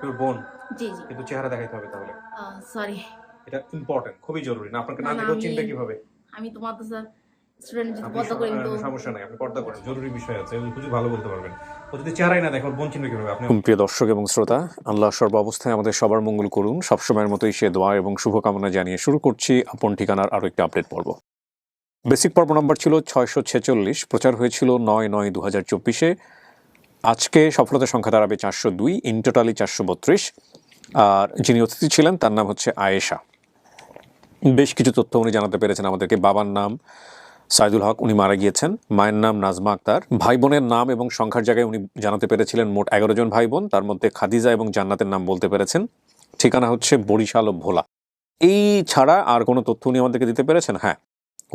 তোর বোন। জি জি। কিন্তু চেহারা দেখাইতে হবে তাহলে। সরি এটা ইম্পর্টেন্ট খুবই জরুরি। না আপনাকে না আমি- চিনবে কীভাবে? আমি তো মাদ্রাসার স্টুডেন্ট যদি আপনি পদ্মা তো স- সমস্যা নাই আপনি পর্দা করেন জরুরি বিষয় আছে খুবই ভালো বলতে পারবেন। ও যদি চেহারাই না দেখো বোন চিনবে কীভাবে আপনি প্রিয় দর্শক এবং শ্রোতা আল্লাহ সর্ব অবস্থায় আমাদের সবার মঙ্গল করুন। সবসময়ের মতোই সে দোয়া এবং শুভকামনা জানিয়ে শুরু করছি আপন ঠিকানার আরও একটি আপডেট পর্ব। বেসিক পর্ব নম্বর ছিল ছয়শো ছেচল্লিশ প্রচার হয়েছিল নয় নয় দু হাজার চব্বিশে। আজকে সফলতার সংখ্যা দাঁড়াবে চারশো দুই ইন টোটালি চারশো বত্রিশ। আর যিনি অতিথি ছিলেন, তার নাম হচ্ছে আয়েশা। বেশ কিছু তথ্য উনি জানাতে পেরেছেন আমাদেরকে। বাবার নাম সাইদুল হক, উনি মারা গিয়েছেন। মায়ের নাম নাজমা আক্তার। ভাই বোনের নাম এবং সংখ্যার জায়গায় উনি জানাতে পেরেছিলেন মোট এগারো জন ভাই বোন তার মধ্যে খাদিজা এবং জান্নাতের নাম বলতে পেরেছেন। ঠিকানা হচ্ছে বরিশাল ও ভোলা। এই ছাড়া আর কোনো তথ্য উনি আমাদেরকে দিতে পেরেছেন? হ্যাঁ।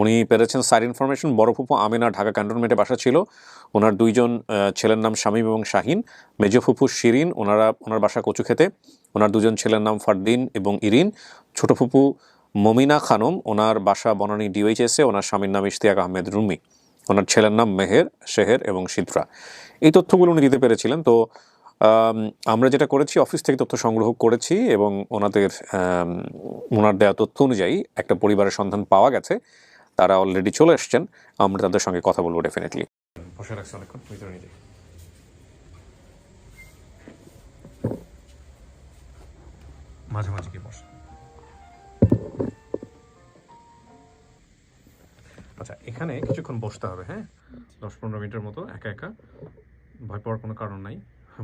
উনি পেরেছেন সাইড ইনফরমেশন। বড় ফুপু আমিনা ঢাকা ক্যান্টনমেন্টে বাসা ছিল। ওনার দুইজন ছেলের নাম শামীম এবং শাহিন। মেজো ফুপু শিরিন, ওনারা, ওনার বাসা কচু খেতে। ওনার দুজন ছেলের নাম ফারদিন এবং ইরিন। ছোট ফুপু মমিনা খানম, ওনার বাসা বনানী ডিওইচএসে ওনার স্বামীর নাম ইশতিয়াক আহমেদ রুমি। ওনার ছেলের নাম মেহের, শেহের এবং সিদ্রা এই তথ্যগুলো উনি দিতে পেরেছিলেন। তো আমরা যেটা করেছি, অফিস থেকে তথ্য সংগ্রহ করেছি এবং ওনাদের ওনার দেওয়া তথ্য অনুযায়ী একটা পরিবারের সন্ধান পাওয়া গেছে। তারা অলরেডি চলে এসছেন, আমরা তাদের সঙ্গে কথা বলব ডেফিনেটলি বসে রাখছি অনেকক্ষণ, ভিতরে নিয়ে আচ্ছা এখানে কিছুক্ষণ বসতে হবে হ্যাঁ? দশ পনেরো মিনিটের মতো একা একা। ভয় পাওয়ার কোনো কারণ নাই।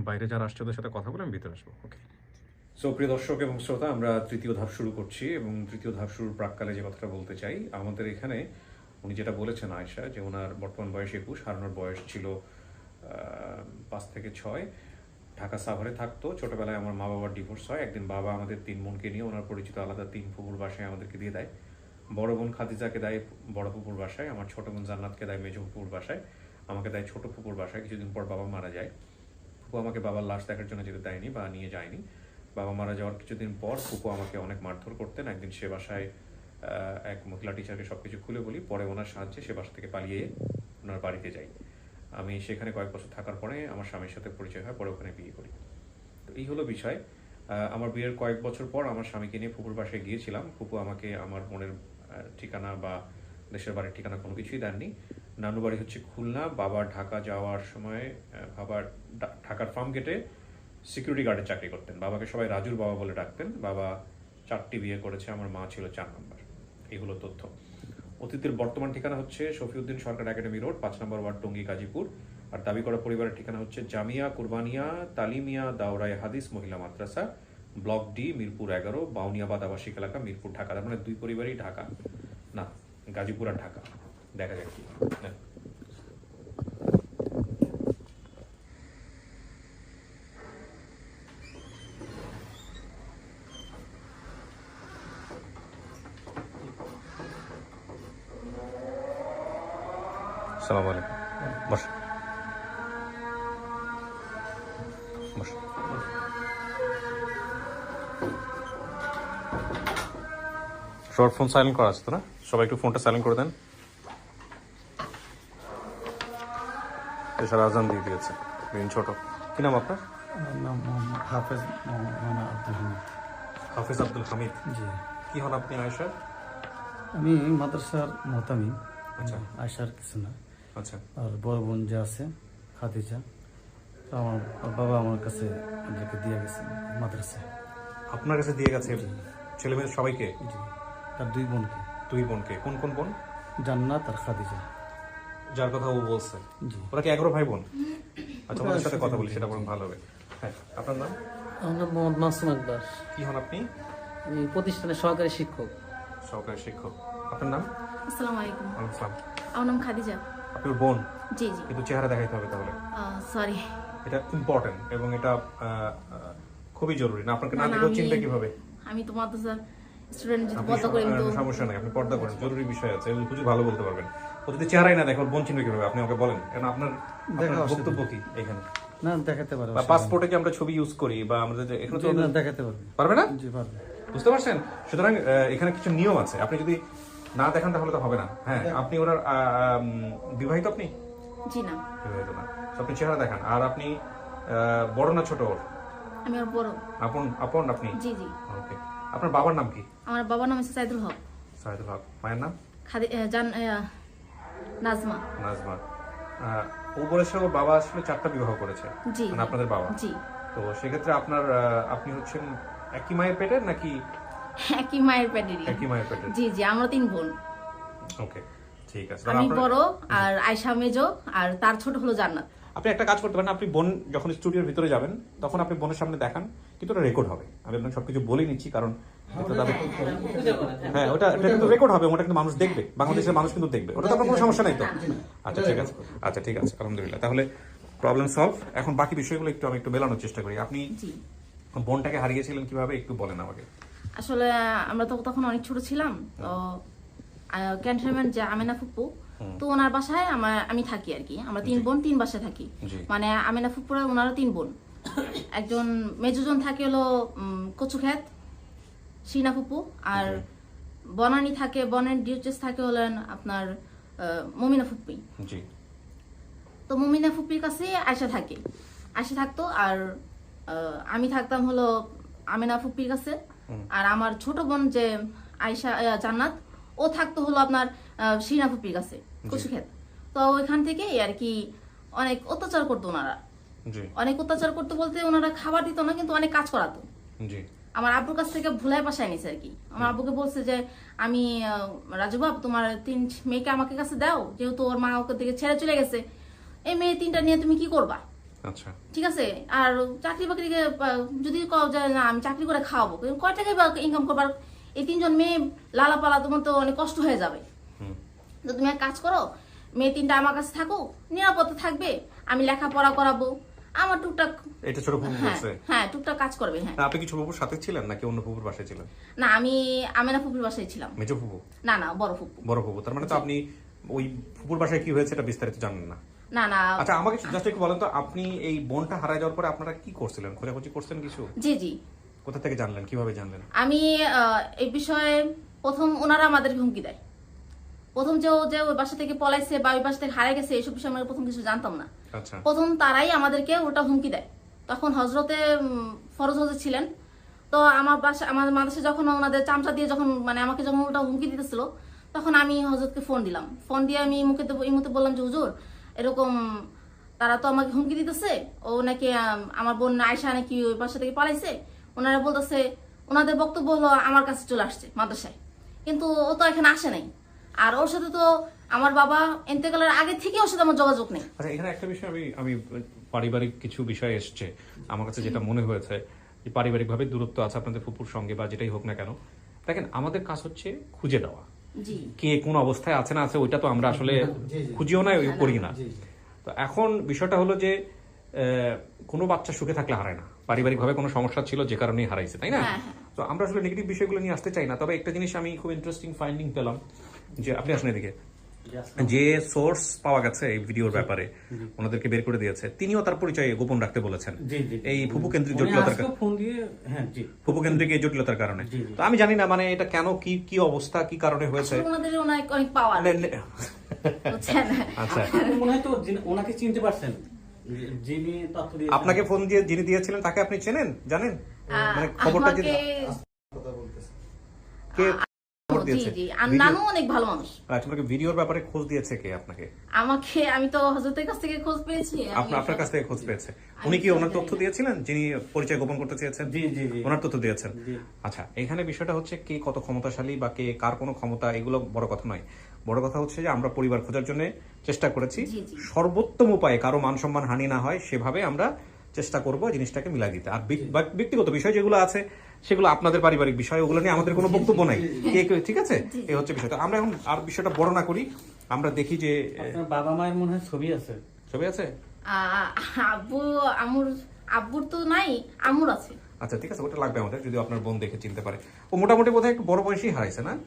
বাইরে যারা আসছে ওদের সাথে কথা বলে আমি ভিতরে আসব ওকে সো প্রিয় দর্শক এবং শ্রোতা, আমরা তৃতীয় ধাপ শুরু করছি এবং তৃতীয় ধাপ শুরুর প্রাককালে যে কথাটা বলতে চাই, আমাদের এখানে উনি যেটা বলেছেন আয়সা যে ওনার বর্তমান বয়স একুশ, হারানোর বয়স ছিল পাঁচ থেকে ছয়। ঢাকা সাভারে থাকতো, ছোটবেলায় আমার মা বাবার ডিভোর্স হয়। একদিন বাবা আমাদের তিন বোনকে নিয়ে ওনার পরিচিত আলাদা তিন ফুপুর বাসায় আমাদেরকে দিয়ে দেয়। বড় বোন খাদিজাকে দেয় বড় ফুপুর বাসায়, আমার ছোট বোন জান্নাতকে দেয় মেজো ফুপুর বাসায়, আমাকে দেয় ছোট ফুপুর বাসায়। কিছুদিন পর বাবা মারা যায়। ফুপু আমাকে বাবার লাশ দেখার জন্য যেতে দেয়নি বা নিয়ে যায়নি। বাবা মারা যাওয়ার কিছুদিন পর ফুপু আমাকে অনেক মারধর করতেন। একদিন সে বাসায় এক মহিলা টিচারকে সবকিছু খুলে বলি, পরে ওনার সাহায্যে সে বাসা থেকে পালিয়ে ওনার বাড়িতে যাই। আমি সেখানে কয়েক বছর থাকার পরে আমার স্বামীর সাথে পরিচয় হয়, পরে ওখানে বিয়ে করি। তো এই হলো বিষয়। আমার বিয়ের কয়েক বছর পর আমার স্বামীকে নিয়ে ফুপুর বাসায় গিয়েছিলাম। ফুপু আমাকে আমার বোনের ঠিকানা বা দেশের বাড়ির ঠিকানা কোনো কিছুই দেননি। নানু বাড়ি হচ্ছে খুলনা। বাবা ঢাকা যাওয়ার সময় বাবার ঢাকার ফার্ম গেটে সিকিউরিটি গার্ডের চাকরি করতেন। বাবাকে সবাই রাজুর বাবা বলে ডাকতেন। বাবা চারটি বিয়ে করেছে, আমার মা ছিল চার নম্বর। এগুলো তথ্য। অতীতের বর্তমান ঠিকানা হচ্ছে শফিউদ্দিন সরকার একাডেমি রোড, পাঁচ নম্বর ওয়ার্ড, টঙ্গী, গাজীপুর। আর দাবি করা পরিবারের ঠিকানা হচ্ছে জামিয়া, কুরবানিয়া, তালিমিয়া দাওরাই হাদিস, মহিলা মাদ্রাসা, ব্লক ডি, মিরপুর এগারো, বাউনিয়াবাদ আবাসিক এলাকা, মিরপুর, ঢাকা। তার মানে দুই পরিবারই ঢাকা। না, গাজীপুর আর ঢাকা। দেখা যাক কি নেন। সালাম আলাইকুম। বস। বস। সবার ফোন সাইলেন্ট করা আছে তো না? সবাই একটু ফোনটা সাইলেন্ট করে দেন। এছাড়া আজান দিয়ে দিয়েছে। দিন ছোট। কি নাম আপনার? হাফেজ আব্দুল হামিদ। হাফিজ আব্দুল হামিদ। জি। কি হন আপনি আয়েশা? আমি মাদ্রাসার মহতামি আচ্ছা। আয়সার কিছু না। আচ্ছা। আর বড় বোন যে আছে খাদিজা আমার বাবা আমার কাছে আমাদেরকে দিয়ে গেছে মাদ্রাসায় আপনার কাছে দিয়ে গেছে ছেলে মেয়ে সবাইকে? তার দুই বোনকে। দুই বোনকে। কোন কোন বোন? জান্নাত আর খাদিজা। যার কথা ও বলছে। ওরা কি এগারো ভাই বোন? আচ্ছা ওদের সাথে কথা বলি সেটা বরং ভালো হবে। হ্যাঁ আপনার নাম? আমার নাম মোহাম্মদ মাসুম আকবর। কি হন আপনি? আমি প্রতিষ্ঠানের সহকারী শিক্ষক। সহকারী শিক্ষক। আপনার নাম? আসসালামু আলাইকুম। ওয়ালাইকুম আসসালাম আমার নাম খাদিজা। আপনার বোন। জি জি। কিন্তু চেহারা দেখাইতে হবে তাহলে। সরি এটা ইম্পর্টেন্ট এবং এটা খুবই জরুরি। না আপনাকে না দেখেও আমি- চিনবে কীভাবে? আমি তো মাদ্রাসার স্টুডেন্ট যদি তো সমস্যা নেই আপনি পর্দা করেন জরুরি বিষয় আছে ভালো বলতে পারবেন। ও যদি চেহারাই না দেখো বোন চিনবে কীভাবে? আপনি আমাকে বলেন কারণ আপনার বক্তব্য কি এখানে? না দেখাতে পারবে বা পাসপোর্টে কি আমরা ছবি ইউজ করি বা আমাদের যে- এখানে তো দেখাতে পারবে। পারবে না? জি পারবে। বুঝতে পারছেন? সুতরাং এখানে কিছু নিয়ম আছে। আপনি যদি না দেখান তাহলে তো হবে না। হ্যাঁ আপনি ওনার বিবাহিত আপনি? জি না। বিবাহিত না। আপনি চেহারা দেখান। আর আপনি বড় না ছোট ওর? আমি আর বড়। আপন আপন আপনি? জি জি। ওকে। আপনার বাবার নাম কি? আমার বাবার নাম হচ্ছে সাইদুল হক। সাইদুল হক। মায়ের নাম? খাদি জান নাজমা। নাজমা। ও বলেছে ওর বাবা আসলে চারটা বিবাহ করেছে। জি। মানে আপনাদের বাবা। জি। তো সেক্ষেত্রে আপনার আপনি হচ্ছেন একই মায়ের পেটের নাকি একই মায়ের প্যাডেরই একই মায়ের পেটের জি জি আমরা তিন বোন। ওকে ঠিক আছে। আমি বড় আর আয়সা মেজো আর তার ছোট হলো জান্নাত। আপনি একটা কাজ করতে পারেন আপনি বোন যখন স্টুডিওর ভিতরে যাবেন তখন আপনি বোনের সামনে দেখান কিন্তু ওটা রেকর্ড হবে। আমি আপনাকে সবকিছু বলে নিচ্ছি কারণ হ্যাঁ ওটা এটা কিন্তু রেকর্ড হবে ওটা কিন্তু মানুষ দেখবে বাংলাদেশের মানুষ কিন্তু দেখবে। ওটা তো আপনার কোনো সমস্যা নাই তো? আচ্ছা ঠিক আছে। আচ্ছা ঠিক আছে আলহামদুলিল্লাহ। তাহলে প্রবলেম সলভ এখন বাকি বিষয়গুলো একটু আমি একটু মেলানোর চেষ্টা করি। আপনি বোনটাকে হারিয়েছিলেন কীভাবে একটু বলেন আমাকে। আসলে আমরা তো তখন অনেক ছোট ছিলাম তো ক্যান্টনমেন্ট যে আমেনা ফুপ্পু তো ওনার বাসায় আমার আমি থাকি আর কি। আমরা তিন বোন তিন বাসায় থাকি। মানে আমেনা ফুপ্পুরা ওনারা তিন বোন। একজন মেজোজন থাকে হলো কচুখ্যাত সিনা ফুপু আর বনানি থাকে বনের ডিউচেস থাকে হলেন আপনার মমিনা ফুপ্পি। তো মমিনা ফুপির কাছে আয়সা থাকে। আয়সা থাকতো আর আমি থাকতাম হলো আমিনা ফুপির কাছে। আর আমার ছোট বোন যে আয়সা জান্নাত ও থাকতো হলো আপনার ফুপির কাছে কচুক্ষেত তো ওইখান থেকে আর কি অনেক অত্যাচার করতো ওনারা। অনেক অত্যাচার করতে বলতে ওনারা খাবার দিত না কিন্তু অনেক কাজ করাতো। আমার আব্বুর কাছ থেকে ভুলাই বাসায় নিছে আর কি। আমার আব্বুকে বলছে যে আমি আহ, রাজু বাপ তোমার তিন মেয়েকে আমাকে কাছে দাও যেহেতু ওর মা ওকে থেকে ছেড়ে চলে গেছে। এই মেয়ে তিনটা নিয়ে তুমি কি করবা? আচ্ছা। ঠিক আছে? আর চাকরি বাকরিকে যদি কও যে না আমি চাকরি করে খাওয়াবো। কয় টাকায় ইনকাম করবার এই তিনজন মেয়ে লালা পালা তোমার তো অনেক কষ্ট হয়ে যাবে। তো তুমি এক কাজ করো মেয়ে তিনটা আমার কাছে থাকো নিরাপদে থাকবে আমি লেখাপড়া করাবো। আমার টুকটাক এটা ছোট ফুপু হ্যাঁ বলছে হ্যাঁ টুকটাক কাজ করবে হ্যাঁ। আপনি কি ছোট ফুপুর সাথে ছিলেন নাকি অন্য ফুপুর বাসায় ছিলেন? না আমি আমেনা ফুপুর বাসায় ছিলাম। মেজো ফুপু? না না বড় ফুপু। বড় ফুপু তার মানে তো আপনি ওই ফুপুর বাসায় কি হয়েছে এটা বিস্তারিত জানেন না। না না। আচ্ছা আমাকে জাস্ট একটু বলেন তো আপনি এই বোনটা হারায় যাওয়ার পরে আপনারা কি করছিলেন? খোঁজাখুঁজি করছেন কিছু? জি জি। কোথা থেকে জানলেন? কীভাবে জানলেন? আমি এই বিষয়ে প্রথম ওনারা আমাদের হুমকি দেয়। প্রথম যে ও যে ওই বাসা থেকে পলাইছে বা ওই বাসা থেকে হারিয়ে গেছে এইসব বিষয়ে আমরা প্রথম কিছু জানতাম না। আচ্ছা। প্রথম তারাই আমাদেরকে ওটা হুমকি দেয়। তখন হজরতে ফরজ হজরত ছিলেন। তো আমার বাসা আমার মাদ্রাসে যখন ওনাদের চামচা দিয়ে যখন মানে আমাকে যখন ওটা হুমকি দিতেছিল তখন আমি হজরতকে ফোন দিলাম। ফোন দিয়ে আমি মুখে তো- এই মুহূর্তে বললাম যে হুজুর এরকম তারা তো আমাকে হুমকি দিতেছে, ও নাকি আমার বোন আয়সা নাকি ওই বাসা থেকে পালাইছে, ওনারা বলতেছে, ওনাদের বক্তব্য হলো আমার কাছে চলে আসছে মাদ্রাসায়। কিন্তু ও তো এখানে আসে নাই। আর ওর সাথে তো আমার বাবা এন্তেকালের আগে থেকে ওর সাথে আমার যোগাযোগ নেই। আচ্ছা এখানে একটা বিষয় আমি আমি পারিবারিক কিছু বিষয় এসছে। আমার কাছে যেটা মনে হয়েছে যে পারিবারিকভাবে দূরত্ব আছে আপনাদের ফুপুর সঙ্গে বা যেটাই হোক না কেন। দেখেন, আমাদের কাজ হচ্ছে খুঁজে দেওয়া। কে কোন অবস্থায় আছে না আছে ওইটা তো আমরা আসলে খুঁজিও না করি না। তো এখন বিষয়টা হলো যে আহ, কোনো বাচ্চা সুখে থাকলে হারায় না। পারিবারিকভাবে কোনো সমস্যা ছিল যে কারণেই হারাইছে তাই না? হ্যাঁ, তো আমরা আসলে নেগেটিভ বিষয়গুলো নিয়ে আসতে চাই না তবে একটা জিনিস আমি খুব ইন্টারেস্টিং ফাইন্ডিং পেলাম যে আপনি আসলে এদিকে। যে সোর্স পাওয়া গেছে এই ভিডিওর ব্যাপারে ওনাদেরকে বের করে দিয়েছে তিনিও তার পরিচয় গোপন রাখতে বলেছেন। জি জি এই ফুপু কেন্দ্রিক জটিলতার হ্যাঁ ফুপু কেন্দ্রিক এই জটিলতার কারণে। তো আমি জানি না মানে এটা কেন কি কি অবস্থা কি কারণে হয়েছে? আচ্ছা। মনে হয় তো ওনাকে চিনতে পারছেন যিনি আপনাকে ফোন দিয়ে যিনি দিয়েছিলেন তাকে আপনি চেনেন জানেন? মানে খবরটা কে জি জি আর নানু অনেক ভালো মানুষ। আচ্ছা, ভিডিওর ব্যাপারে খোঁজ দিয়েছে কে আপনাকে? আমাকে আমি তো হজরতের কাছ থেকে খোঁজ পেয়েছি আমি আপনার আপনার কাছ থেকে খোঁজ পেয়েছে। উনি কি ওনার তথ্য দিয়েছিলেন? যিনি পরিচয় গোপন করতে চেয়েছেন? জি জি জি। ওনার তথ্য দিয়েছেন? আচ্ছা এখানে বিষয়টা হচ্ছে কে কত ক্ষমতাশালী বা কে কার কোনো ক্ষমতা এগুলো বড় কথা নয়। বড় কথা হচ্ছে যে আমরা পরিবার খোঁজার জন্য চেষ্টা করেছি। জি, জি। সর্বোত্তম উপায়ে কারও মান সম্মান হানি না হয় সেভাবে আমরা চেষ্টা করব জিনিসটাকে মিলাই দিতে। আর ব্যক্তিগত বিষয় যেগুলো আছে সেগুলো আপনাদের পারিবারিক বিষয় ওগুলো নিয়ে আমাদের কোনো বক্তব্য নাই। কে কে- ঠিক আছে? এই হচ্ছে বিষয়টা। আমরা এখন আর বিষয়টা বড় না করি আমরা দেখি যে বাবা মায়ের মনে হয় ছবি আছে। ছবি আছে? আব্বু আমুর আব্বুর তো নাই আমুর আছে। আচ্ছা ঠিক আছে ওটা লাগবে আমাদের যদি আপনার বোন দেখে চিনতে পারে। ও মোটামুটি বোধহয় একটু বড় বয়সেই হারাইছে না?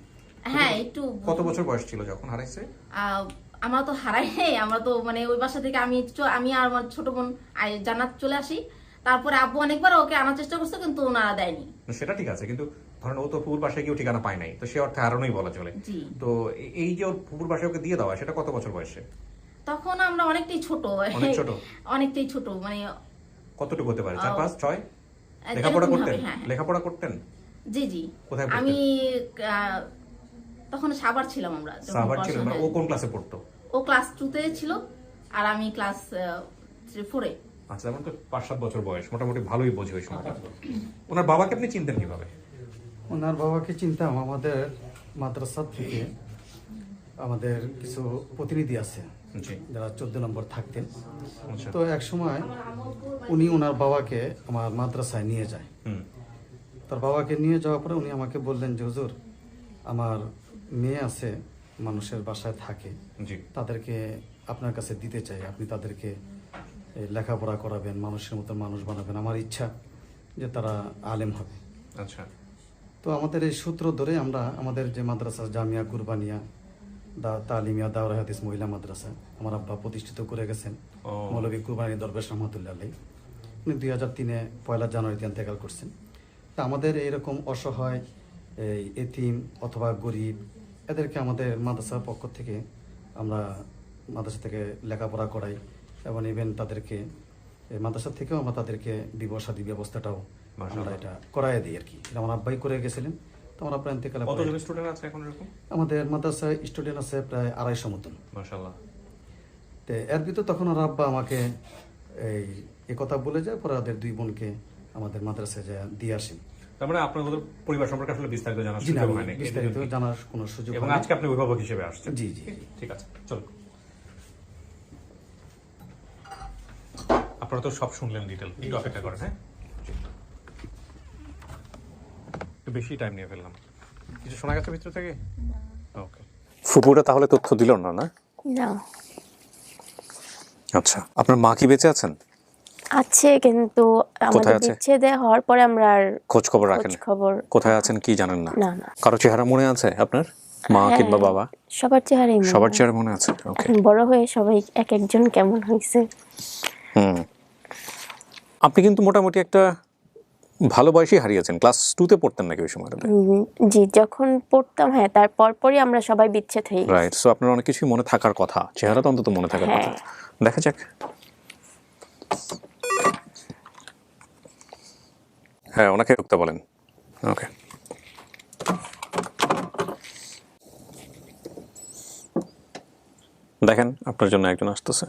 হ্যাঁ একটু কত বছর বয়স ছিল যখন হারাইছে? আহ, আমরা তো হারাই আমরা তো মানে ওই বাসা থেকে আমি আমি আর আমার ছোট বোন জান্নাত চলে আসি। তারপরে আব্বু অনেকবার ওকে আনার চেষ্টা করছে কিন্তু ওনারা দেয়নি। সেটা ঠিক আছে কিন্তু ধরেন ও তো বাসায় গিয়েও ঠিকানা পায় নাই তো সে অর্থে হারানোই বলা চলে। তো এই যে ওর বাসায় ওকে দিয়ে দেওয়া সেটা কত বছর বয়সে? তখন আমরা অনেকটাই ছোট। অনেক ছোট? অনেকটাই ছোট মানে কতটুকু হতে পারে? চার পাঁচ ছয়? লেখাপড়া করতেন? হ্যাঁ, হ্যাঁ। লেখাপড়া করতেন? জি জি। কোথায় আমি তখন সাবার ছিলাম আমরা যখন সাভার ছিল মানে ও কোন ক্লাসে পড়তো? ও ক্লাস টুতে ছিল আর আমি ক্লাস ফোরে আচ্ছা যেমন তো পাঁচ সাত বছর বয়স মোটামুটি ভালোই বোঝে ওই সময়টা। ওনার বাবাকে আপনি চিনতেন কীভাবে? ওনার বাবাকে চিনতাম আমাদের মাদ্রাসা থেকে। আমাদের কিছু প্রতিনিধি আছে যারা চোদ্দ নম্বর থাকতেন। আচ্ছা। তো এক সময় উনি ওনার বাবাকে আমার মাদ্রাসায় নিয়ে যায়। তার বাবাকে নিয়ে যাওয়ার পরে উনি আমাকে বললেন যে হুজুর আমার মেয়ে আছে মানুষের বাসায় থাকে। তাদেরকে আপনার কাছে দিতে চাই। আপনি তাদেরকে লেখাপড়া করাবেন মানুষের মতো মানুষ বানাবেন। আমার ইচ্ছা যে তারা আলেম হবে। আচ্ছা। তো আমাদের এই সূত্র ধরে আমরা আমাদের যে মাদ্রাসা জামিয়া কুরবানিয়া দা তালিমিয়া দাওরা হাদিস মহিলা মাদ্রাসা আমার আব্বা প্রতিষ্ঠিত করে গেছেন। ও। মৌলভী কুরবানি দরবেশ রহমতুল্লাহ আলী উনি দুই হাজার তিনে পয়লা জানুয়ারিতে ইন্তেকাল করছেন। তা আমাদের এইরকম অসহায় এই এতিম অথবা গরিব এদেরকে আমাদের মাদ্রাসার পক্ষ থেকে আমরা মাদ্রাসা থেকে লেখাপড়া করাই। এবং ইভেন তাদেরকে এই মাদ্রাসা থেকেও আমরা তাদেরকে বিবসাদি ব্যবস্থাটাও আমরা এটা করাই দিই আর কি। এটা আমার আব্বাই করে গেছিলেন। তো আমার আব্বা ইন্তেকালের স্টুডেন্ট আছে এখন এরকম? আমাদের মাদ্রাসায় স্টুডেন্ট আছে প্রায় আড়াইশো মতন। মাশাল্লাহ তো এর ভিতর তখন আর আব্বা আমাকে এই এ কথা বলে যায় পরে ওদের দুই বোনকে আমাদের মাদ্রাসায় দিয়ে আসেন তার মানে আপনার পরিবার সম্পর্কে আসলে বিস্তারিত জানার সুযোগ হয়নি বিস্তারিত জানার কোনো সুযোগ এবং। আজকে আপনি অভিভাবক হিসেবে আসছেন। জি, জি। ঠিক আছে চলো আপনারা তো সব শুনলেন ডিটেল একটু অপেক্ষা করেন হ্যাঁ? একটু বেশি টাইম নিয়ে ফেললাম। কিছু শোনা গেছে ভিতর থেকে? ওকে ফুপুরা তাহলে তথ্য দিল না না? না। আচ্ছা আপনার মা কি বেঁচে আছেন? আছে কিন্তু আমাদের কোথায় বিচ্ছেদে হওয়ার পরে আমরা আর খোঁজ খবর খোঁজ রাখেন খবর কোথায় আছেন কি জানেন না? না না। কারও চেহারা মনে আছে আপনার? মা হ্যাঁ, কিংবা বাবা? সবার চেহারাই মনে সবার। চেহারা মনে আছে ওকে বড় হয়ে সবাই এক একজন কেমন হয়েছে। আপনি কিন্তু মোটামুটি একটা ভালো বয়সী হারিয়েছেন। ক্লাস টুতে পড়তেন নাকি ওই উম, জি যখন পড়তাম হ্যাঁ তারপর পরই আমরা সবাই বিচ্ছেদ হয়ে রাইট সো আপনার অনেক কিছুই মনে থাকার কথা। চেহারা তো অন্তত মনে থাকার কথা। হ্যাঁ। দেখা যাক। হ্যাঁ ওনাকে ঢুকতে বলেন। ওকে দেখেন আপনার জন্য একজন আসতেছে।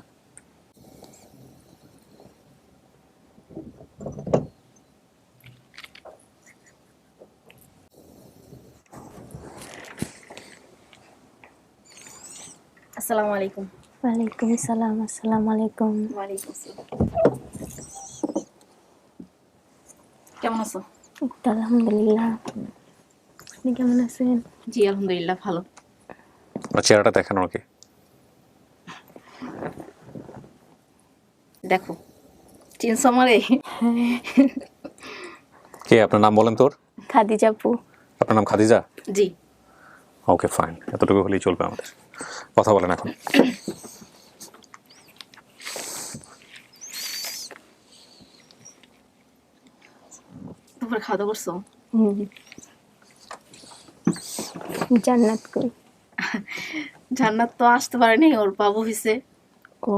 আসসালামু আলাইকুম। ওয়ালাইকুম আসসালাম আসসালামু আলাইকুম। ওয়ালাইকুম আসসালাম কেমন আছো? আলহামদুলিল্লাহ। আপনি কেমন আছেন? জি আলহামদুলিল্লাহ ভালো। চেহারাটা দেখেন ওকে দেখো চিনছো আমারে। কে আপনার নাম বলেন তোর? খাদিজা আপু। আপনার নাম খাদিজা? জি। Okay fine. এতটুকু হলেই চলবে আমাদের। কথা বলেন এখন। দুপুরে খাওয়া দাওয়া করছ? জান্নাত কই? জান্নাত তো আসতে পারেনি ওর বাবু হয়েছে ও।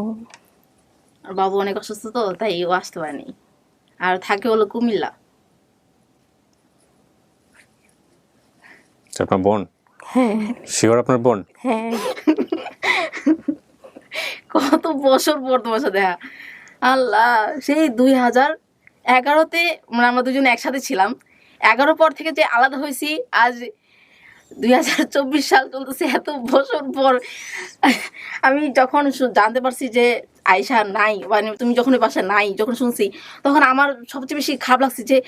আর বাবু অনেক অসুস্থ তো তাই ও আসতে পারেনি। আর থাকে হলো কুমিল্লা। আচ্ছা, আপনার বোন? হ্যাঁ। শিওর আপনার বোন? হ্যাঁ। কত বছর পর তোমার সাথে দেখা। আল্লাহ, সেই দুই হাজার এগারোতে মানে আমরা দুজন একসাথে ছিলাম। এগারো পর থেকে যে আলাদা হয়েছি, আজ দুই হাজার চব্বিশ সাল চলতেছে, এত বছর পর। আমি যখন জানতে পারছি যে আয়সা নাই মানে তুমি যখন ওই বাসায় নাই, যখন শুনছি, তখন আমার সবচেয়ে বেশি খারাপ লাগছে যে,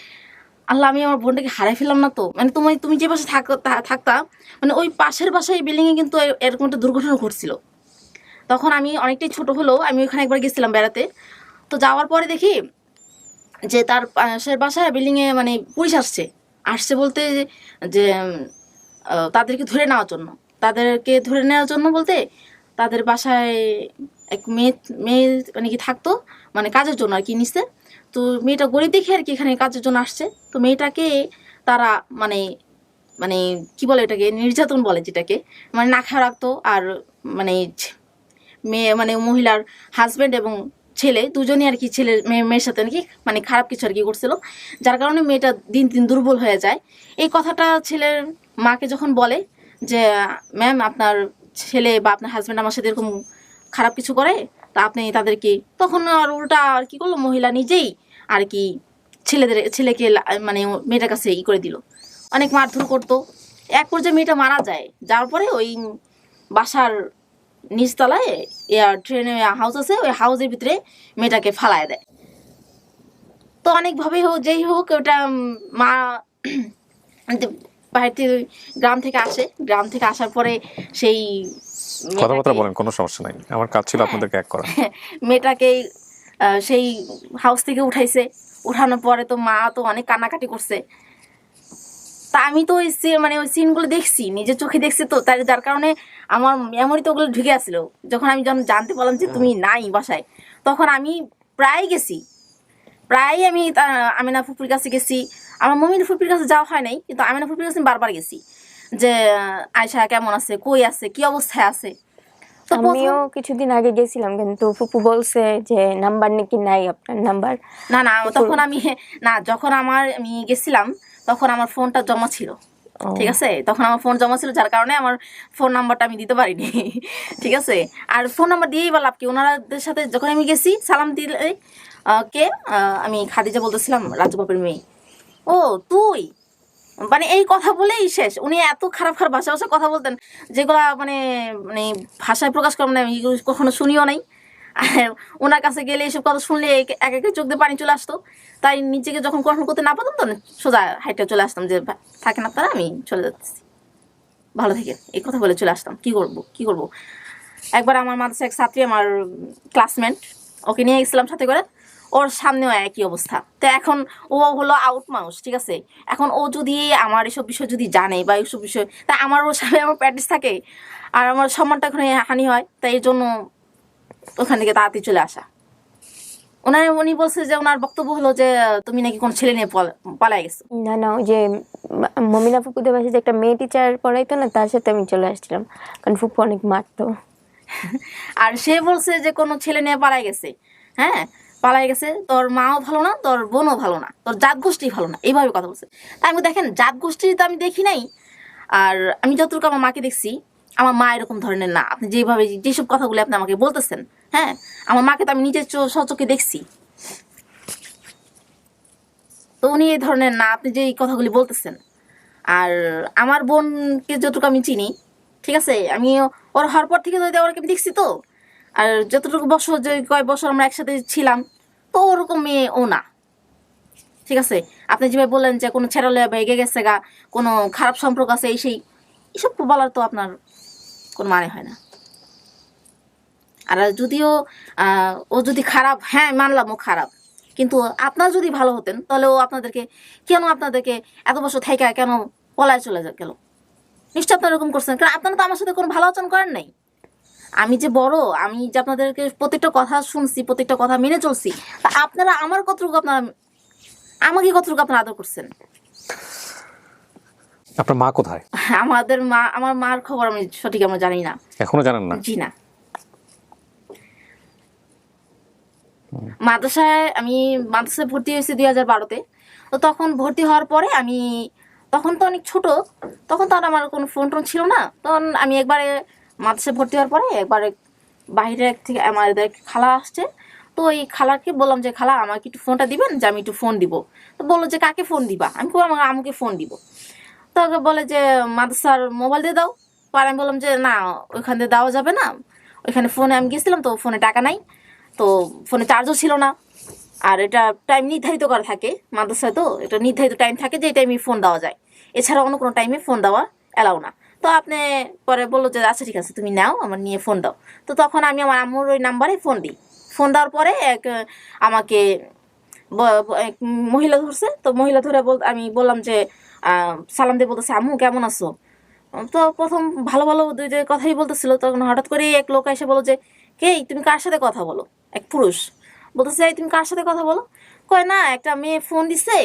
আল্লাহ, আমি আমার বোনটাকে হারাই ফেললাম না তো? মানে তুমি তুমি যে বাসায় থাক, থা- থাকতা মানে ওই পাশের বাসায় বিল্ডিংয়ে কিন্তু এরকম একটা দুর্ঘটনা ঘটছিল। তখন আমি অনেকটাই ছোট হলেও আমি ওখানে একবার গেছিলাম বেড়াতে। তো যাওয়ার পরে দেখি যে তার পাশের বাসায় বিল্ডিংয়ে মানে পুলিশ আসছে। আসছে বলতে যে তাদেরকে ধরে নেওয়ার জন্য। তাদেরকে ধরে নেওয়ার জন্য বলতে তাদের বাসায় এক মেয়ে মেয়ে মানে কি থাকতো মানে কাজের জন্য আর কি নিচ্ছে তো মেয়েটা গরিব দেখে আর কি এখানে কাজের জন্য আসছে। তো মেয়েটাকে তারা মানে মানে কি বলে এটাকে, নির্যাতন বলে যেটাকে মানে না খাওয়া রাখতো আর মানে মেয়ে মানে মহিলার হাজব্যান্ড এবং ছেলে, দুজনই আর কি ছেলে মেয়ে, মেয়ের সাথে নাকি মানে খারাপ কিছু আর কি করছিল। যার কারণে মেয়েটা দিন দিন দুর্বল হয়ে যায়। এই কথাটা ছেলের মাকে যখন বলে যে, ম্যাম, আপনার ছেলে বা আপনার হাজব্যান্ড আমার সাথে এরকম খারাপ কিছু করে, তা আপনি তাদেরকে তখন আর উল্টা আর কি করল, মহিলা নিজেই আর কি ছেলেদের, ছেলেকে মানে মেয়েটার কাছে ই করে দিল। অনেক মারধর করতো। এক পর্যায়ে মেয়েটা মারা যায়। যাওয়ার পরে ওই বাসার নিচতলায় ট্রেনে হাউস আছে ওই হাউসের ভিতরে মেয়েটাকে ফালায় দেয়। তো অনেকভাবেই হোক যেই হোক ওটা মা বাইরে থেকে গ্রাম থেকে আসে। গ্রাম থেকে আসার পরে সেই কথাবার্তা বলেন কোনো সমস্যা নাই। আমার কাজ ছিল আপনাদেরকে এক করা। মেয়েটাকে সেই হাউস থেকে উঠাইছে। উঠানোর পরে তো মা তো অনেক কান্নাকাটি করছে। তা আমি তো ওই মানে ওই সিনগুলো দেখছি, নিজের চোখে দেখছি তো তাই যার কারণে আমার মেমোরি তো ওগুলো ঢুকে আসছিল যখন আমি যখন জানতে পারলাম যে তুমি নাই বাসায়, তখন আমি প্রায় গেছি। প্রায় আমি আমিনা ফুপুর কাছে গেছি। আমার মমিন ফুপির কাছে যাওয়া হয় নাই, কিন্তু আমিনা ফুপির কাছে বারবার গেছি। যে আয়সা কেমন আছে, কই আছে, কি অবস্থায় আছে? আমিও কিছুদিন আগে গেছিলাম কিন্তু ফুপু বলছে যে নাম্বার নাকি নাই আপনার নাম্বার। না না তখন আমি না যখন আমার আমি গেছিলাম তখন আমার ফোনটা জমা ছিল। ঠিক আছে? তখন আমার ফোন জমা ছিল যার কারণে আমার ফোন নাম্বারটা আমি দিতে পারিনি। ঠিক আছে? আর ফোন নাম্বার দিয়েই বললাম কি? ওনাদের সাথে যখন আমি গেছি সালাম দিলে কে? আমি খাদিজা বলতেছিলাম রাজু বাপের মেয়ে। ও তুই? মানে এই কথা বলেই শেষ। উনি এত খারাপ খারাপ ভাষা ভাষা কথা বলতেন, যেগুলা মানে মানে ভাষায় প্রকাশ করব না আমি কখনো শুনিও নাই। আর ওনার কাছে গেলে এইসব কথা শুনলে এক এক চোখ দিয়ে পানি চলে আসতো। তাই নিজেকে যখন কন্ট্রোল করতে না পারতাম তো সোজা হাইটে চলে আসতাম যে "ভা- থাকেন আপনারা, আমি চলে যাচ্ছি। ভালো থেকে এই কথা বলে চলে আসতাম। কি করব কি করব? একবার আমার মাদ্রাসা এক ছাত্রী, আমার ক্লাসমেট ওকে নিয়ে গেছিলাম সাথে করে। ওর সামনেও একই অবস্থা। তো এখন ও হলো আউট মানুষ ঠিক আছে? এখন ও যদি আমার এসব বিষয় যদি জানে বা এইসব বিষয় তা আমার ওর সামনে আমার প্র্যাকটিস থাকে আর আমার সম্মানটা ওখানে হানি হয় তাই এই জন্য ওখান থেকে তাড়াতাড়ি চলে আসা। ওনার উনি বলছে যে ওনার বক্তব্য হলো যে তুমি নাকি কোন ছেলে নিয়ে পলা- পালায় গেছো? না না ওই যে মমিনা ফুপুদের বাসায় যে একটা মেয়ে টিচার পড়াইতো না তার সাথে আমি চলে আসছিলাম। কারণ ফুপু অনেক মারতো। আর সে বলছে যে কোনো ছেলে নিয়ে পালাই গেছে। হ্যাঁ? পালাই গেছে। তোর মাও ভালো না, তোর বোনও ভালো না, তোর জাত গোষ্ঠী ভালো না। এইভাবে কথা বলছে। তাই আমি দেখেন, জাত গোষ্ঠী তো আমি দেখি নাই। আর আমি যতটুকু আমার মাকে দেখছি, আমার মা এরকম ধরনের না। আপনি যেভাবে যেসব কথাগুলো আপনি আমাকে বলতেছেন হ্যাঁ আমার মাকে তো আমি নিজের সচোখে দেখছি। তো উনি এই ধরনের না, আপনি যে এই কথাগুলি বলতেছেন। আর আমার বোনকে যতটুকু আমি চিনি, ঠিক আছে আমি ওর হওয়ার পর থেকে যদি ওরকে আমি দেখছি তো। আর যতটুকু বছর যে কয় বছর আমরা একসাথে ছিলাম, তো ওরকম মেয়ে ও না। ঠিক আছে? আপনি যেভাবে বললেন যে কোনো ছেড়ালে ভেগে গেছে গা, কোনো খারাপ সম্পর্ক আছে, এই সেই, এসব বলার তো আপনার কোনো মানে হয় না। আর যদিও ও যদি খারাপ হ্যাঁ মানলাম ও খারাপ। কিন্তু আপনার যদি ভালো হতেন, তাহলে ও আপনাদেরকে, কেন আপনাদেরকে এত বছর থেকে কেন পলায় চলে গেল? নিশ্চয় আপনার এরকম করছেন। কারণ আপনারা তো আমার সাথে কোনো ভালো আচরণ করেন নাই। আমি যে বড় আমি যে আপনাদেরকে প্রত্যেকটা কথা শুনছি প্রত্যেকটা কথা মেনে চলছি তা আপনারা আমার কতটুকু আপনারা আমাকে কতটুকু আপনারা আদর করছেন? আপনার মা কোথায়? আমাদের মা আমার মার খবর আমি সঠিক আমরা জানি না। এখনও জানেন না? জি না। মাদ্রাসায় আমি মাদ্রাসায় ভর্তি হয়েছি দুই হাজার বারোতে। তো তখন ভর্তি হওয়ার পরে আমি তখন তো অনেক ছোট তখন তো আর আমার কোনো ফোন টোন ছিল না। তখন আমি একবারে মাদ্রাসায় ভর্তি হওয়ার পরে একবারে বাইরে থেকে আমাদের খালা আসছে। তো ওই খালাকে বললাম যে, খালা, আমাকে একটু ফোনটা দিবেন? যে আমি একটু ফোন দিব। তো বলল যে, কাকে ফোন দিবা? আমি আমার আমাকে ফোন দিব। তো ওকে বলে যে, মাদ্রাসার মোবাইল দিয়ে দাও। পরে আমি বললাম যে, না, ওইখান দিয়ে দেওয়া যাবে না। ওইখানে ফোনে আমি গেছিলাম, তো ফোনে টাকা নাই। তো ফোনে চার্জও ছিল না। আর এটা টাইম নির্ধারিত করা থাকে মাদ্রাসায় তো। এটা নির্ধারিত টাইম থাকে যে, এই টাইমে ফোন দেওয়া যায়। এছাড়া অন্য কোনো টাইমে ফোন দেওয়া এলাও না। তো আপনি পরে বলল যে আচ্ছা ঠিক আছে তুমি নাও আমার নিয়ে ফোন দাও। তো তখন আমি আমার আম্মুর ওই নাম্বারে ফোন দিই। ফোন দেওয়ার পরে এক আমাকে মহিলা ধরছে। তো মহিলা ধরে বল আমি বললাম যে সালাম দিয়ে বলতেছে আম্মু কেমন আছো? তো প্রথম ভালো ভালো দুই যে কথাই বলতেছিল। তখন হঠাৎ করে এক লোক এসে বলো যে কে তুমি কার সাথে কথা বলো? এক পুরুষ। বলতেছে "এই, তুমি কার সাথে কথা বলো? কয় না একটা মেয়ে ফোন দিছে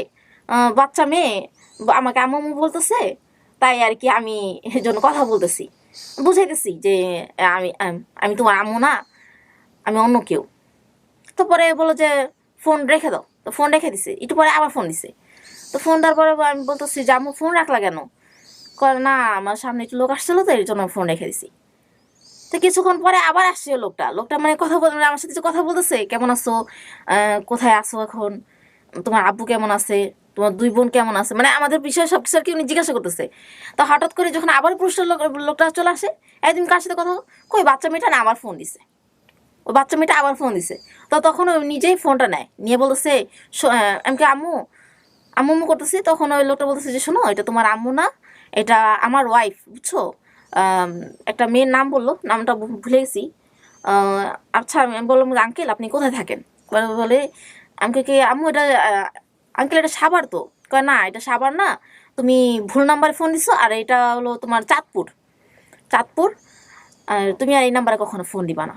বাচ্চা মেয়ে আমাকে আম্মু বলতেছে তাই আর কি আমি জন্য কথা বলতেছি। বুঝাইতেছি যে, আমি আমি তোমার আম্মু না, আমি অন্য কেউ। তো পরে বলল যে, ফোন রেখে দাও। তো ফোন রেখে দিছে। একটু পরে আবার ফোন দিছে। তো ফোন দেওয়ার পরে আমি বলতেছি যে, আম্মু, ফোন রাখলা কেন? কয়, না, আমার সামনে একটু লোক আসছিল তো, এর জন্য ফোন রেখে দিছি। তো কিছুক্ষণ পরে আবার আসছে লোকটা। লোকটা মানে কথা বল মানে আমার সাথে কথা বলতেছে, কেমন আছো? কোথায় আছো এখন? তোমার আব্বু কেমন আছে? তোমার দুই বোন কেমন আছে? মানে আমাদের বিষয়ে সব কিছু আর কি উনি জিজ্ঞাসা করতেছে। তো হঠাৎ করে যখন আবার পুরুষের লোক লোকটা চলে আসে, একদিন কার সাথে কথা কই, বাচ্চা মেয়েটা না আবার ফোন দিছে। ও বাচ্চা মেয়েটা আবার ফোন দিছে। তো তখন ও নিজেই ফোনটা নেয়। নিয়ে বলতেছে, শো- আমি কি আম্মু? আম্মু আম্মু করতেছি? তখন ওই লোকটা বলতেছে যে, শোনো, এটা তোমার আম্মু না, এটা আমার ওয়াইফ বুঝছ? একটা মেয়ের নাম বলল, নামটা ভুলে গেছি। আচ্ছা আমি বললাম আঙ্কেল আপনি কোথায় থাকেন? বলে আমাকে কি, আম্মু, এটা আঙ্কেল এটা সাবার তো। কয় না এটা সাবার না তুমি ভুল নাম্বারে ফোন দিছো আর এটা হলো তোমার চাঁদপুর। চাঁদপুর আর তুমি আর এই নাম্বারে কখনো ফোন দিবা না।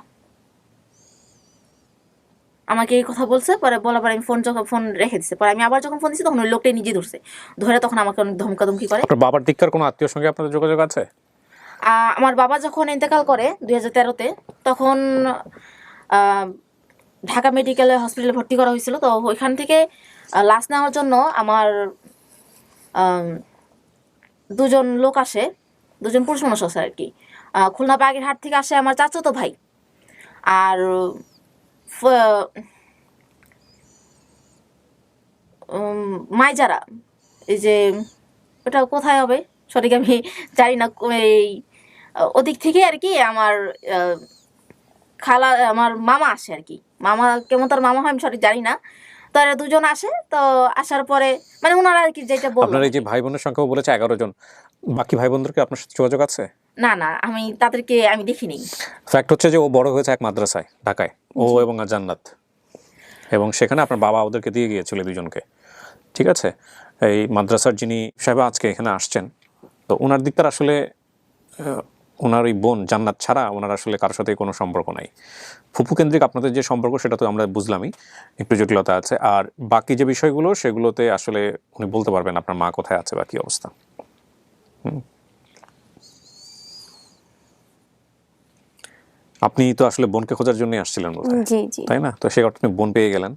আমাকে এই কথা বলছে পরে বলার পরে আমি ফোন যখন ফোন রেখে দিছে। পরে আমি আবার যখন ফোন দিছি তখন ওই লোকটাই নিজে ধরছে। ধরে তখন আমাকে অনেক ধমকাধমকি করে। আপনার বাবার দিককার কোনো আত্মীয় সঙ্গে আপনাদের যোগাযোগ আছে? আমার বাবা যখন ইন্তেকাল করে দুই হাজার তেরোতে তখন ঢাকা মেডিকেলে হসপিটালে ভর্তি করা হয়েছিল। তো ওইখান থেকে লাশ নেওয়ার জন্য আমার আম, দুজন লোক আসে দুজন পুরুষ মানুষ আসে আর কি। খুলনা বাগেরহাট থেকে আসে আমার চাচাতো ভাই। আর মাইজারা। এই যে ওটা কোথায় হবে? সঠিক আমি জানি না এই ওদিক থেকে আর কি আমার খালা আমার মামা আসে আর কি। মামা কেমন তার মামা হয় আমি সঠিক জানি না। তো দুজন আসে তো আসার পরে মানে ওনারা আর কি যেটা বলল। আপনার এই যে ভাই বোনের সংখ্যাও বলেছে এগারো জন বাকি ভাই বোনদেরকে আপনার সাথে যোগাযোগ আছে? না না আমি তাদেরকে আমি দেখিনি। ফ্যাক্ট হচ্ছে যে ও বড় হয়েছে এক মাদ্রাসায় ঢাকায় ও এবং জান্নাত। এবং সেখানে আপনার বাবা ওদেরকে দিয়ে গিয়েছিল দুজনকে। ঠিক আছে? এই মাদ্রাসার যিনি সাহেব আজকে এখানে আসছেন তো ওনার দিকটার আসলে আহ, ওনার ওই বোন জান্নাত ছাড়া ওনার আসলে কারোর সাথে কোনো সম্পর্ক নাই। ফুপু কেন্দ্রিক আপনাদের যে সম্পর্ক সেটা তো আমরা বুঝলামই একটু জটিলতা আছে। আর বাকি যে বিষয়গুলো সেগুলোতে আসলে উনি বলতে পারবেন আপনার মা কোথায় আছে বা কী অবস্থা। হুম। আপনি তো আসলে বোনকে খোঁজার জন্যই আসছিলেন তাই না? তো সে আপনি বোন পেয়ে গেলেন।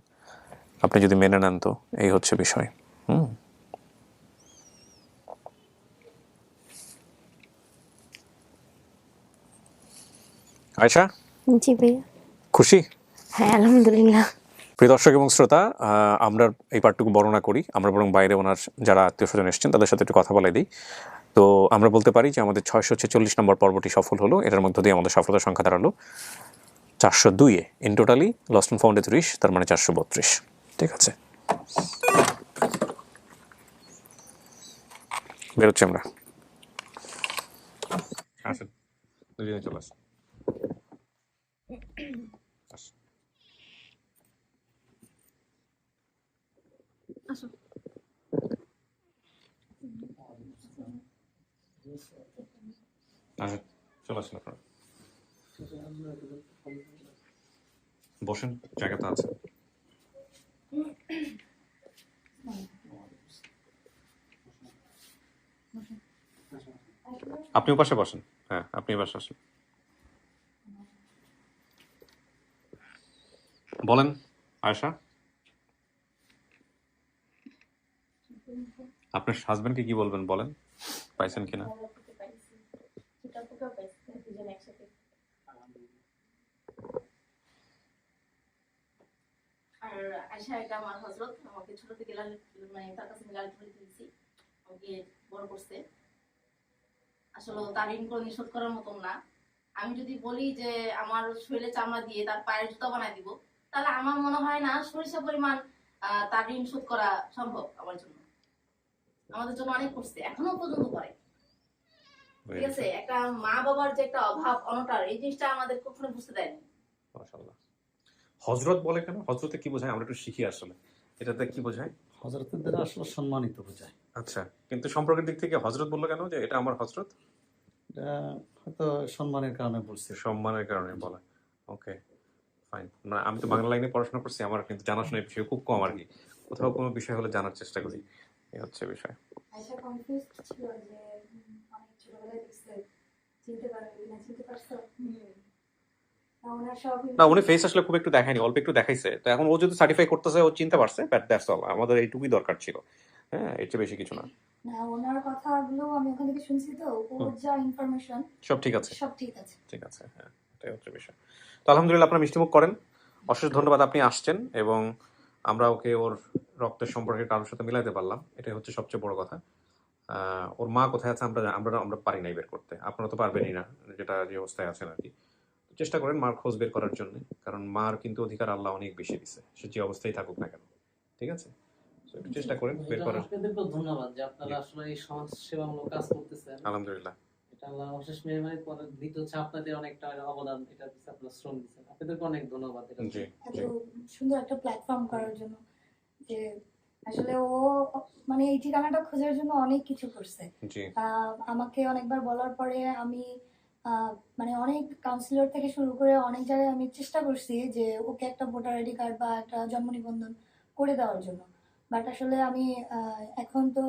আপনি যদি মেনে নেন তো এই হচ্ছে বিষয়। হুম। আয়শা? জি ভাইয়া। খুশি? হ্যাঁ আলহামদুলিল্লাহ। প্রিয় দর্শক এবং শ্রোতা আমরা এই পার্টটুকু বর্ণনা করি। আমরা বরং বাইরে ওনার যারা আত্মীয় স্বজন এসছেন তাদের সাথে একটু কথা বলে দিই। তো আমরা বলতে পারি যে আমাদের ছয়শো ছেচল্লিশ নম্বর পর্বটি সফল হলো। এটার মধ্য দিয়ে আমাদের সফলতার সংখ্যা দাঁড়াল চারশো দুইয়ে ইন টোটালি লস্ট অ্যান্ড ফাউন্ডে ত্রিশ তার মানে চারশো বত্রিশ। ঠিক আছে? বেরোচ্ছি আমরা। আসেন দুজনে চলে আসেন। আসো চলে আসেন আপনারা বসেন জায়গা তো আছে আপনিও পাশে বসেন। হ্যাঁ আপনি পাশে আসেন। বলেন, আয়শা। আপনার হাজবেন্ডকে কি বলবেন, বলেন? পাইছেন কিনা? আর আয়সা এটা আমার হজরত আমাকে ছোট থেকে লাল মানে আমি পালিত দিয়েছি। আমাকে বড় করছে। আসলে তার করার না। আমি যদি বলি যে আমার শরীরে চামড়া দিয়ে তার পায়ের জুতা বানাই দিব তাহলে আমার মনে হয় না সরিষা পরিমাণ তার ঋণ শোধ করা সম্ভব আমার জন্য। আমাদের জন্য অনেক করছে এখনও পর্যন্ত করে। ঠিক আছে? একটা মা বাবার যে একটা অভাব অনটার এই জিনিসটা আমাদের কখনো বুঝতে দেয়নি। মাশাআল্লাহ। বলে কেন? হজরতে কি বোঝায়? আমরা একটু শিখি আসলে। এটাতে কি বোঝায়? হজরতের দ্বারা আসলে সম্মানিত বোঝায়। আচ্ছা কিন্তু সম্পর্কের দিক থেকে হজরত বলল কেন যে এটা আমার হজরত এটা হয়তো সম্মানের কারণে বলছে। সম্মানের কারণে বলা। ওকে। ফাইন মানে আমি তো বাংলা লাইনে পড়াশোনা করছি আমার কিন্তু জানাশোনা বিষয়ে খুব কম আর কি। কোথাও কোনো বিষয় হলে জানার চেষ্টা করি। এই হচ্ছে বিষয়। না, উনি ফেস আসলে খুব একটু দেখায়নি অল্প একটু দেখাইছে। তো এখন ও যদি সার্টিফাই করতেছে ও চিনতে পারছে বাট দ্যাটস অল আমাদের এইটুকুই দরকার ছিল। হ্যাঁ এর চেয়ে বেশি কিছু না। না ওনার কথাগুলো আমি ওখান থেকে শুনছি তো ওর যা ইনফরমেশন সব ঠিক আছে? সব ঠিক আছে। ঠিক আছে হ্যাঁ এটাই হচ্ছে বিষয়। আলহামদুলিল্লাহ আপনার মিষ্টিমুখ করেন। অশেষ ধন্যবাদ আপনি আসছেন এবং আমরা ওকে ওর রক্তের সম্পর্কে কারোর সাথে মিলাইতে পারলাম। এটাই হচ্ছে সবচেয়ে বড় কথা। ওর মা কোথায় আছে আমরা আমরা আমরা পারি নাই বের করতে। আপনারা তো পারবেনই না যেটা যে অবস্থায় আছেন আর কি। চেষ্টা করেন মার খোঁজ বের করার জন্য কারণ মার কিন্তু অধিকার আল্লাহ অনেক বেশি দিছে। সে যে অবস্থায় থাকুক না কেন ঠিক আছে? চেষ্টা করেন বের করার। ধন্যবাদ যে আপনারা আসলে এই সমাজ সেবামূলক কাজ করতেছেন। আলহামদুলিল্লাহ। এটা অশেষ মেহরবানি পরে দ্বিতীয় হচ্ছে আপনাদের অনেকটা অবদান এটা আপনারা শ্রম দিচ্ছেন আপনাদেরকে অনেক ধন্যবাদ এত সুন্দর একটা প্ল্যাটফর্ম করার জন্য যে আসলে ও মানে এই ঠিকানাটা খোঁজার জন্য অনেক কিছু করছে। আহ, আমাকে অনেকবার বলার পরে আমি আহ, মানে অনেক কাউন্সিলর থেকে শুরু করে অনেক জায়গায় আমি চেষ্টা করছি যে ওকে একটা ভোটার আইডি কার্ড বা একটা জন্ম নিবন্ধন করে দেওয়ার জন্য। বাট আসলে আমি আহ, এখন তো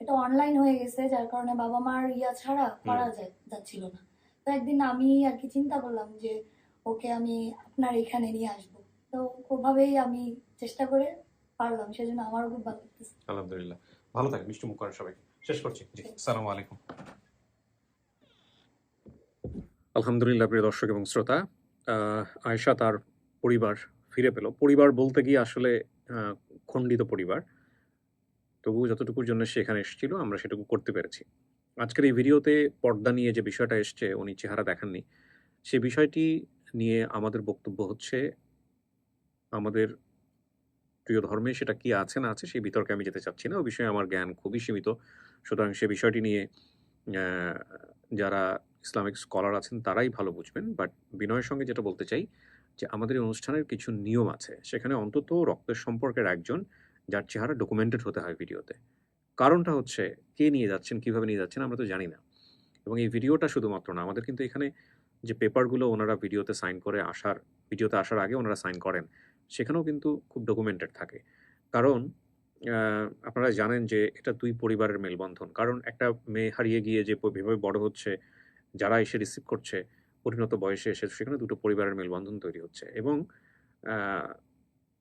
এটা অনলাইন হয়ে গেছে যার কারণে বাবা মার ইয়া ছাড়া করা যায় যাচ্ছিল না। তো একদিন আমি আর কি চিন্তা করলাম যে ওকে আমি আপনার এখানে নিয়ে আসব। তো ওভাবেই আমি চেষ্টা করে পারলাম সেজন্য আমারও খুব ভালো লাগতেছে। আলহামদুলিল্লাহ। ভালো থাকেন মিষ্টি মুখ করেন সবাই শেষ করছি। জি আসসালামু আলাইকুম। আলহামদুলিল্লাহ প্রিয় দর্শক এবং শ্রোতা। আহ, আয়েশা তার পরিবার ফিরে পেল। পরিবার বলতে গিয়ে আসলে আহ, খণ্ডিত পরিবার। তবু যতটুকুর জন্য সে এখানে এসেছিল, আমরা সেটুকু করতে পেরেছি। আজকের এই ভিডিওতে পর্দা নিয়ে যে বিষয়টা এসছে, উনি চেহারা দেখাননি, সে বিষয়টি নিয়ে আমাদের বক্তব্য হচ্ছে, আমাদের প্রিয় ধর্মে সেটা কি আছে, না আছে, সেই বিতর্কে আমি যেতে চাচ্ছি না। ওই বিষয়ে আমার জ্ঞান খুবই সীমিত। সুতরাং সে বিষয়টি নিয়ে যারা ইসলামিক স্কলার আছেন, তারাই ভালো বুঝবেন। বাট বিনয়ের সঙ্গে যেটা বলতে চাই, যে আমাদের এই অনুষ্ঠানের কিছু নিয়ম আছে। সেখানে অন্তত রক্তের সম্পর্কের একজন যার চেহারা ডকুমেন্টেড হতে হয় ভিডিওতে। কারণটা হচ্ছে, কে নিয়ে যাচ্ছেন, কীভাবে নিয়ে যাচ্ছেন, আমরা তো জানি না। এবং এই ভিডিওটা শুধুমাত্র না, আমাদের কিন্তু এখানে যে পেপারগুলো ওনারা ভিডিওতে সাইন করে আসার, ভিডিওতে আসার আগে ওনারা সাইন করেন, সেখানেও কিন্তু খুব ডকুমেন্টেড থাকে। কারণ আপনারা জানেন যে এটা দুই পরিবারের মেলবন্ধন। কারণ একটা মেয়ে হারিয়ে গিয়ে যে যেভাবে বড় হচ্ছে, যারা এসে রিসিভ করছে, পরিণত বয়সে এসে, সেখানে দুটো পরিবারের মেলবন্ধন তৈরি হচ্ছে। এবং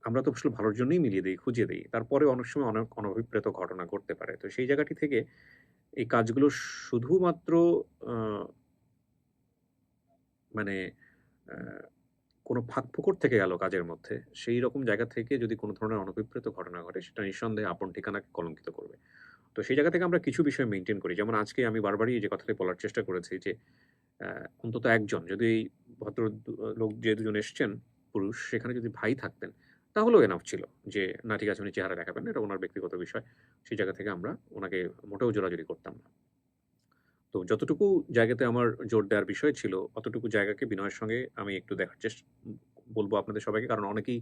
আমরা তো আসলে ভালোর জন্যই মিলিয়ে দিই খুঁজে দিই। তারপরে অনেক সময় অনেক অনভিপ্রেত ঘটনা ঘটতে পারে। তো সেই জায়গাটি থেকে এই কাজগুলো শুধুমাত্র মানে কোনো ফাঁক ফোকর থেকে গেল কাজের মধ্যে। সেই রকম জায়গা থেকে যদি কোনো ধরনের অনভিপ্রেত ঘটনা ঘটে, সেটা নিঃসন্দেহে আপন ঠিকানাকে কলঙ্কিত করবে। তো সেই জায়গা থেকে আমরা কিছু বিষয় মেনটেন করি। যেমন আজকে আমি বারবারই যে কথাটি বলার চেষ্টা করেছি যে অন্তত একজন, যদি ভদ্র লোক যে দুজন এসছেন, পুরুষ, সেখানে যদি ভাই থাকতেন তাহলেও এনাফ ছিল যে, না, ঠিক আছে, উনি চেহারা দেখাবেন, এটা ওনার ব্যক্তিগত বিষয়। সেই জায়গা থেকে আমরা ওনাকে মোটেও জোরাজুরি করতাম না। তো যতটুকু জায়গাতে আমার জোর দেওয়ার বিষয় ছিল, অতটুকু জায়গাকে বিনয়ের সঙ্গে আমি একটু দেখার চেষ্টা বলব আপনাদের সবাইকে, কারণ অনেকেই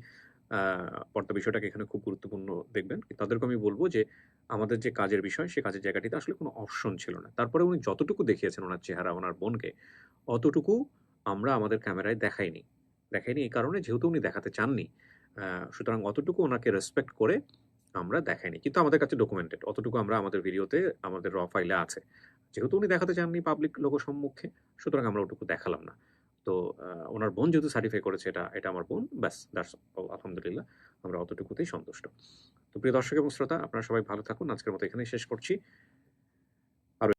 পর্দা বিষয়টাকে এখানে খুব গুরুত্বপূর্ণ দেখবেন। তাদেরকে আমি বলব যে, আমাদের যে কাজের বিষয়, সে কাজের জায়গাটিতে আসলে কোনো অপশন ছিল না। তারপরে উনি যতটুকু দেখিয়েছেন ওনার চেহারা, ওনার বোনকে, অতটুকু আমরা আমাদের ক্যামেরায় দেখাইনি। দেখাইনি এই কারণে, যেহেতু উনি দেখাতে চাননি সুতরাং অতটুকু ওনাকে রেসপেক্ট করে আমরা দেখাইনি কিন্তু আমাদের কাছে ডকুমেন্টেড অতটুকু আমরা আমাদের ভিডিওতে আমাদের র ফাইলে আছে। যেহেতু উনি দেখাতে চাননি পাবলিক লোক সম্মুখে, সুতরাং আমরা ওটুকু দেখালাম না। তো ওনার বোন যেহেতু সার্টিফাই করেছে এটা এটা আমার বোন, ব্যাস দ্যাটস আলহামদুলিল্লাহ, আমরা অতটুকুতেই সন্তুষ্ট। তো প্রিয় দর্শক এবং শ্রোতা, আপনারা সবাই ভালো থাকুন। আজকের মতো এখানেই শেষ করছি।